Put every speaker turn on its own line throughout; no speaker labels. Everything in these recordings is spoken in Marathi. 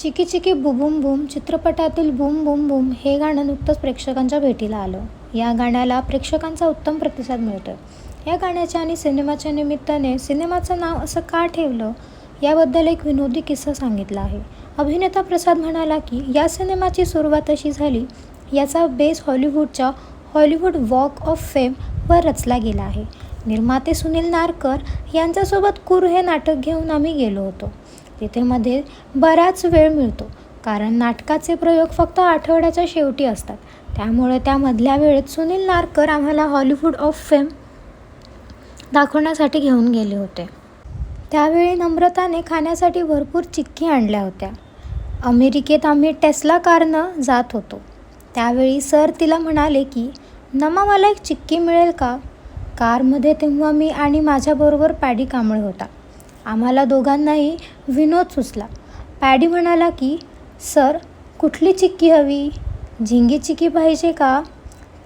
चिकी चिकी बुबुम बुम चित्रपटातील बुम बुम बुम हे गाणं नुकतंच प्रेक्षकांच्या भेटीला आलं. या गाण्याला प्रेक्षकांचा उत्तम प्रतिसाद मिळतो या गाण्याच्या आणि सिनेमाच्या निमित्ताने सिनेमाचं नाव असं का ठेवलं? याबद्दल एक विनोदी किस्सा सांगितला आहे. अभिनेता प्रसाद म्हणाला की या सिनेमाची सुरुवात अशी झाली याचा बेस हॉलिवूडच्या हॉलिवूड वॉक ऑफ फेमवर रचला गेला आहे. निर्माते सुनील नारकर यांच्यासोबत कुर हे नाटक घेऊन आम्ही गेलो होतो. तिथे मध्ये बराच वेळ मिळतो कारण नाटकाचे प्रयोग फक्त आठवड्याच्या शेवटी असतात. त्यामुळे त्यामधल्या वेळेत सुनील नारकर आम्हाला हॉलिवूड ऑफ फेम दाखवण्यासाठी घेऊन गेले होते. त्यावेळी नम्रताने खाण्यासाठी भरपूर चिक्की आणल्या होत्या. अमेरिकेत आम्ही टेस्ला कारनं जात होतो. त्यावेळी सर तिला म्हणाले की नमा मला एक चिक्की मिळेल का? कारमध्ये तेव्हा मी आणि माझ्याबरोबर पॅडी कांबळे होता. आम्हाला दोघांनाही विनोद सुचला. पॅडी म्हणाला की सर कुठली चिक्की हवी? झिंगी चिक्की पाहिजे का?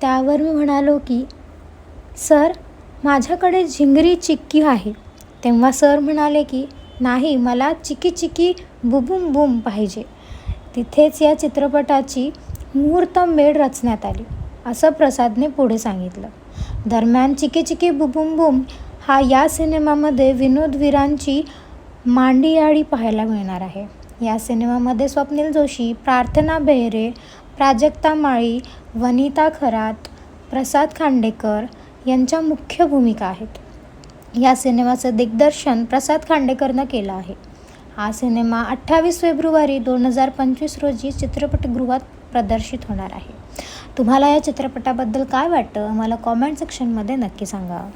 त्यावर मी म्हणालो की सर माझ्याकडे झिंगरी चिक्की आहे. तेव्हा सर म्हणाले की नाही मला चिकी चिकी बुबुम बुम पाहिजे. तिथेच या चित्रपटाची मुहूर्तमेढ रचण्यात आली असं प्रसादने पुढे सांगितलं. दरम्यान चिकी चिकी बुबुम बुम हा या सिनेमामध्ये विनोदवीरांची मांडियाळी पाहायला मिळणार आहे. या सिनेमामध्ये स्वप्नील जोशी प्रार्थना बेहरे प्राजक्ता माळी वनिता खरात प्रसाद खांडेकर यांच्या मुख्य भूमिका आहेत. या सिनेमाचं दिग्दर्शन प्रसाद खांडेकरनं केलं आहे. हा सिनेमा अठ्ठावीस फेब्रुवारी दोन हजार पंचवीस रोजी चित्रपटगृहात प्रदर्शित होणार आहे. तुम्हाला या चित्रपटाबद्दल काय वाटतं? मला कॉमेंट सेक्शनमध्ये नक्की सांगा.